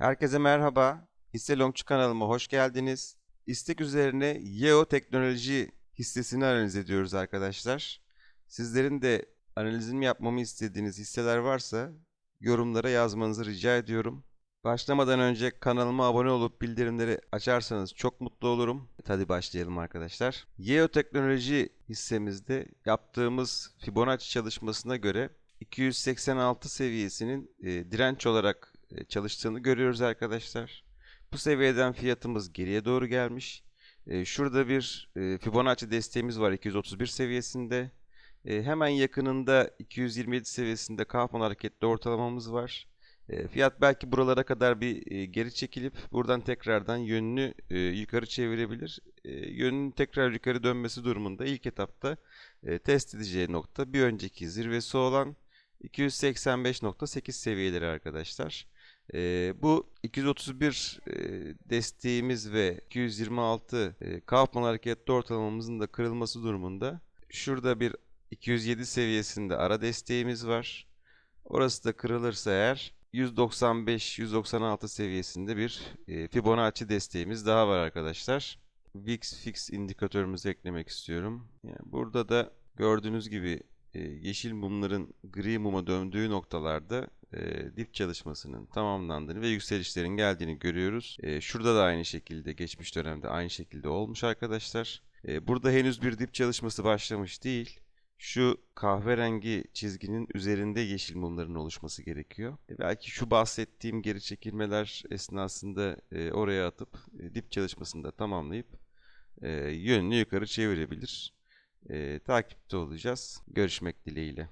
Herkese merhaba. Hisse Longçu kanalıma hoş geldiniz. İstek üzerine Yeo Teknoloji hissesini analiz ediyoruz arkadaşlar. Sizlerin de analizini yapmamı istediğiniz hisseler varsa yorumlara yazmanızı rica ediyorum. Başlamadan önce kanalıma abone olup bildirimleri açarsanız çok mutlu olurum. Hadi başlayalım arkadaşlar. Yeo Teknoloji hissemizde yaptığımız Fibonacci çalışmasına göre 286 seviyesinin e, direnç olarak çalıştığını görüyoruz arkadaşlar. Bu seviyeden fiyatımız geriye doğru gelmiş. E, şurada bir e, Fibonacci desteğimiz var 231 seviyesinde. E, hemen yakınında 227 seviyesinde Kaufman hareketli ortalamamız var. E, fiyat belki buralara kadar bir e, geri çekilip buradan tekrardan yönünü e, yukarı çevirebilir. E, yönünün tekrar yukarı dönmesi durumunda ilk etapta e, test edeceği nokta bir önceki zirvesi olan 285.8 seviyeleri arkadaşlar. E, bu 231 e, desteğimiz ve 226 e, Kaufman hareketli ortalamamızın da kırılması durumunda şurada bir 207 seviyesinde ara desteğimiz var. Orası da kırılırsa eğer 195-196 seviyesinde bir e, Fibonacci desteğimiz daha var arkadaşlar. VIX fix indikatörümüzü eklemek istiyorum. Yani burada da gördüğünüz gibi e, yeşil mumların gri muma döndüğü noktalarda e, dip çalışmasının tamamlandığını ve yükselişlerin geldiğini görüyoruz. E, şurada da aynı şekilde geçmiş dönemde aynı şekilde olmuş arkadaşlar. E, burada henüz bir dip çalışması başlamış değil. Şu kahverengi çizginin üzerinde yeşil mumların oluşması gerekiyor. E, belki şu bahsettiğim geri çekilmeler esnasında e, oraya atıp e, dip çalışmasını da tamamlayıp e, yönünü yukarı çevirebilir. E, takipte olacağız. Görüşmek dileğiyle.